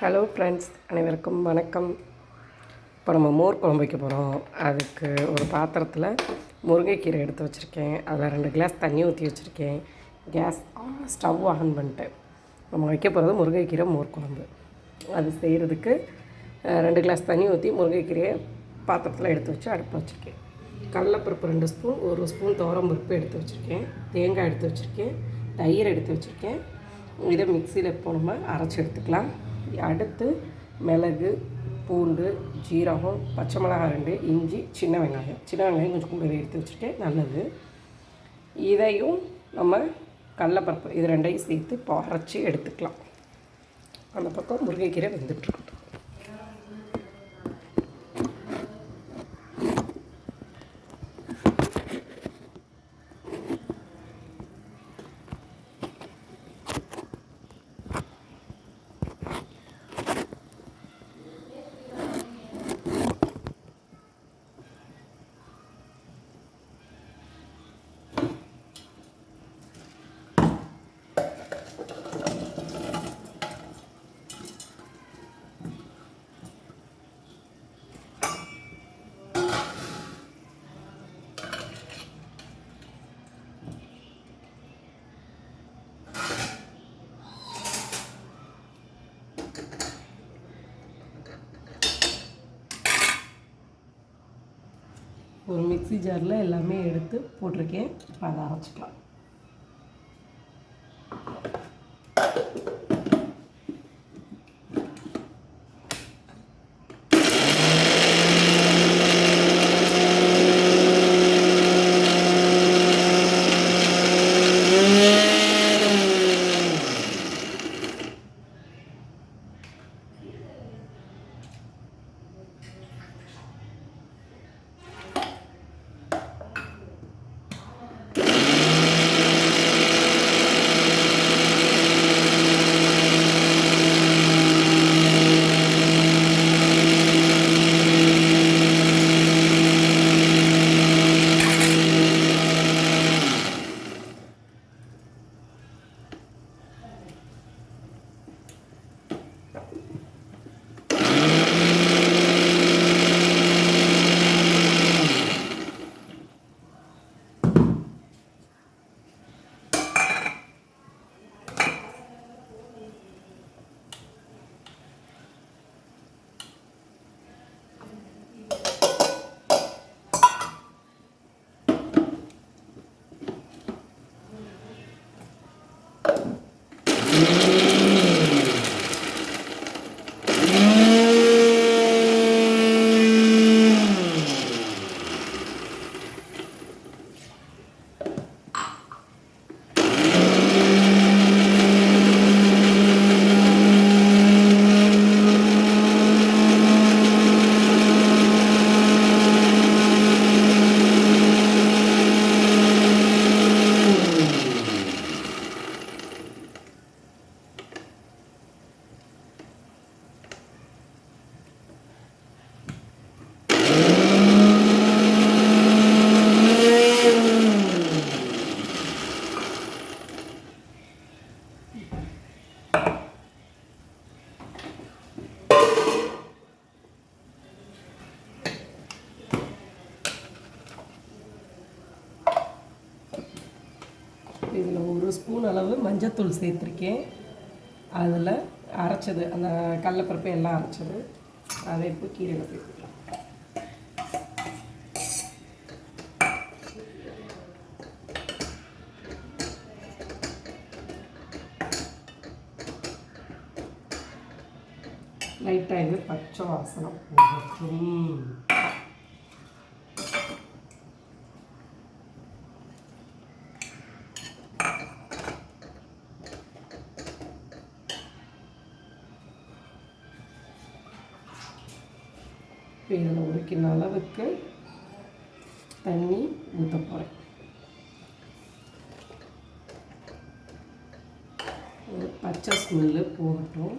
Hello friends அனைவருக்கும் வணக்கம். இப்போ நம்ம மோர் குழம்பு வைக்க போகிறோம் அதுக்கு ஒரு பாத்திரத்தில் முருங்கைக்கீரை எடுத்து வச்சுருக்கேன். அதில் ரெண்டு கிளாஸ் தண்ணி ஊற்றி வச்சுருக்கேன். கேஸ் ஸ்டவ் ஆன் பண்ணிட்டு நம்ம வைக்க போகிறது முருங்கைக்கீரை மோர் குழம்பு. அது செய்கிறதுக்கு ரெண்டு கிளாஸ் தண்ணி ஊற்றி முருங்கைக்கீரையை பாத்திரத்தில் எடுத்து வச்சு அடுப்பு வச்சுருக்கேன். கடலப்பருப்பு ரெண்டு ஸ்பூன் ஒரு ஸ்பூன் துவரம்பருப்பு எடுத்து வச்சுருக்கேன். தேங்காய் எடுத்து வச்சுருக்கேன். தயிர் எடுத்து வச்சுருக்கேன். இதை மிக்சியில் இப்போ நம்ம அரைச்சி எடுத்துக்கலாம். அடுத்து மிளகு பூண்டு ஜீரகம் பச்சை மிளகாய் ரெண்டு இஞ்சி சின்ன வெங்காயம். சின்ன வெங்காயம் கொஞ்சம் கூடவே எடுத்து வச்சுட்டு நல்லது. இதையும் நம்ம கடலப்பருப்பு இது ரெண்டையும் சேர்த்து இப்போ அரைச்சி எடுத்துக்கலாம். அந்த பக்கம் முருங்கைக்கீரை வெந்துட்டுருக்கட்டும் ஒரு மிக்ஸி ஜாரில் எல்லாமே எடுத்து போட்டிருக்கேன். இப்போ அதை அரைச்சிக்கலாம். இதில் ஒரு ஸ்பூன் அளவு மஞ்சத்தூள் சேர்த்துருக்கேன். அதில் அரைச்சது அந்த கடலப்பருப்பு எல்லாம் அரைச்சது. அதை இப்போ கீரையில் சேர்த்துக்கலாம். லைட்டாக இது பச்சை வாசனம் இதில் ஒரு அளவுக்கு தண்ணி ஊற்ற போகிறேன் பச்சை ஸ்மெல்லு போகட்டும்.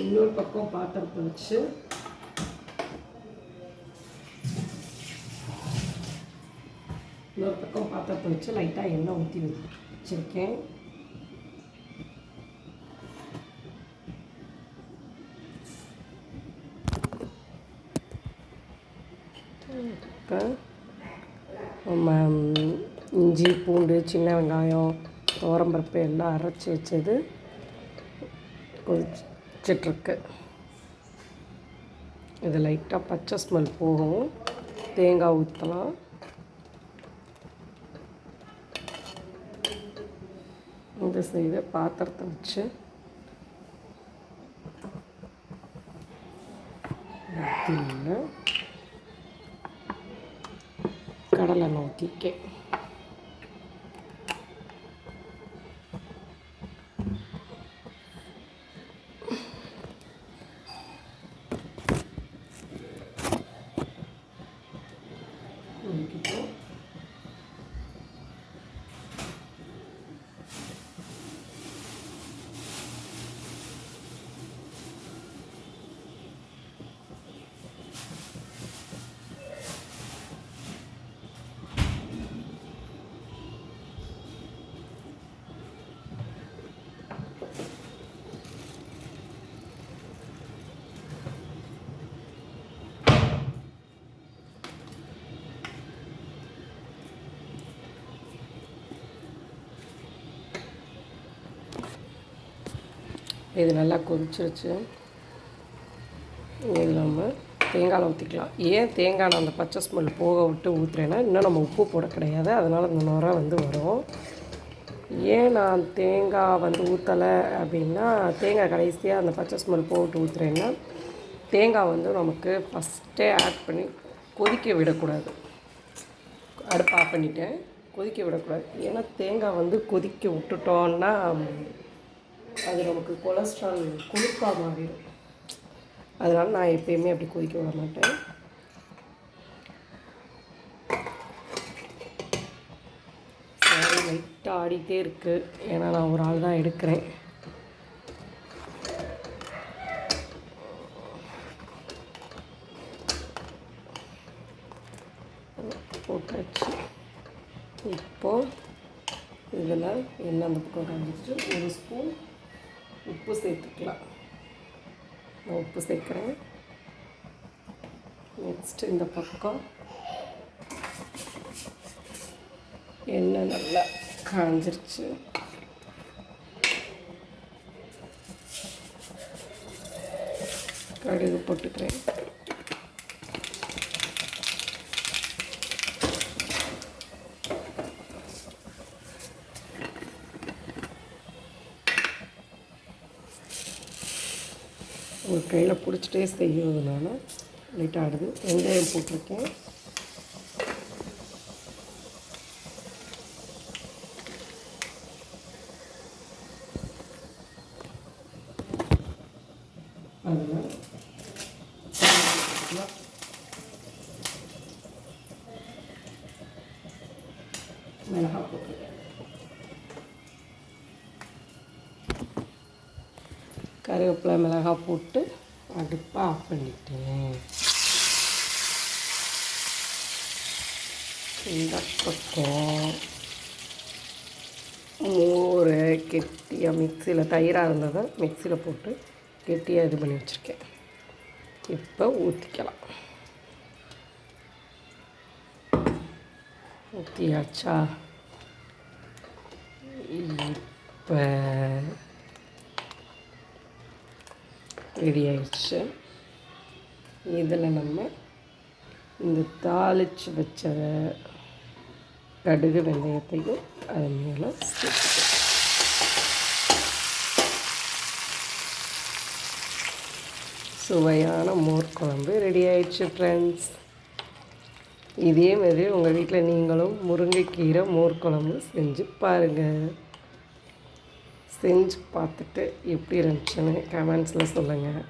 இன்னொரு பக்கம் பாத்திரத்தை வச்சு. இன்னொரு பக்கம் பாத்திரத்தை வச்சு லைட்டாக எண்ணெய் ஊற்றி வச்சுருக்கேன். இப்போ இஞ்சி பூண்டு சின்ன வெங்காயம் துவரம்பருப்பு எல்லாம் அரைச்சி வச்சது. கொதிச்சிட்ருக்கு இது லைட்டாக பச்சை ஸ்மெல் போகும். தேங்காய் ஊற்றலாம் இந்த சைடு பாத்திரத்தை வச்சு. கடலை நோக்கிக்கேன். இது நல்லா கொதிச்சிருச்சு. இது நம்ம தேங்காய் ஊற்றிக்கலாம் ஏன் தேங்காய் நான் அந்த பச்சை ஸ்மெல் போக விட்டு ஊற்றுறேன்னா இன்னும் நம்ம உப்பு போட கிடையாது. அதனால் அந்த நுரை வந்து வரும். ஏன் நான் தேங்காய் வந்து ஊற்றலை அப்படின்னா தேங்காய் கடைசியாக அந்த பச்சை ஸ்மெல் போட்டு ஊற்றுறேன்னா தேங்காய் வந்து நமக்கு ஃபஸ்ட்டே ஆட் பண்ணி கொதிக்க விடக்கூடாது. அடுப்பு ஆஃப் பண்ணிவிட்டேன் கொதிக்க விடக்கூடாது. ஏன்னா தேங்காய் வந்து கொதிக்க விட்டுட்டோன்னா அது நமக்கு கொலஸ்ட்ரால் கொழுப்பாக மாறிடும் அதனால் நான் எப்பயுமே அப்படி கொதிக்க விட மாட்டேன். சாரி லைட்டாக ஆடிட்டே இருக்குது ஏன்னா நான் ஒரு ஆள் தான் எடுக்கிறேன். போட்டாச்சு. இப்போது இதில் எண்ணெய் அந்த பக்கம் காமிச்சிட்டு ஒரு ஸ்பூன் உப்பு சேர்த்துக்கலாம். நான் உப்பு சேர்க்குறேன். நெக்ஸ்ட்டு இந்த பக்கம். எண்ணெய் நல்லா காஞ்சிருச்சு. கடுகு போட்டுக்கிறேன். ஒரு கையில் பிடிச்சிட்டே செய்கிறதுனால லைட்டாக ஆடுது. வெங்காயம் போட்டிருக்கேன். அதில் மிளகா போட்டிருக்கேன். கருவேப்பிலை மிளகாய் போட்டு அடுப்பை ஆஃப் பண்ணிட்டேன். இந்த பக்கம் மோர் கெட்டியாக மிக்சியில் தயிராக இருந்ததை மிக்சியில் போட்டு கெட்டியாக இது பண்ணி வச்சுருக்கேன். இப்போ ஊற்றிக்கலாம் ஊற்றியாச்சா இப்போ ரெடி ஆயிடுச்சு. இதில் நம்ம இந்த தாளித்து வச்ச கடுகு வெந்தயத்தையும் அது மேலே சேர்த்துக்கலாம். சுவையான மோர் குழம்பு ரெடி ஆயிடுச்சு ஃப்ரெண்ட்ஸ் இதே மாதிரி உங்கள் வீட்டில் நீங்களும் முருங்கைக்கீரை மோர் குழம்பு செஞ்சு பாருங்கள் செஞ்சு பார்த்துட்டு எப்படி இருந்துச்சுன்னு கமெண்ட்ஸில் சொல்லுங்கள்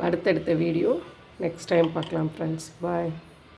அடுத்தடுத்த வீடியோ நெக்ஸ்ட் டைம் பார்க்கலாம் ஃப்ரெண்ட்ஸ் பாய்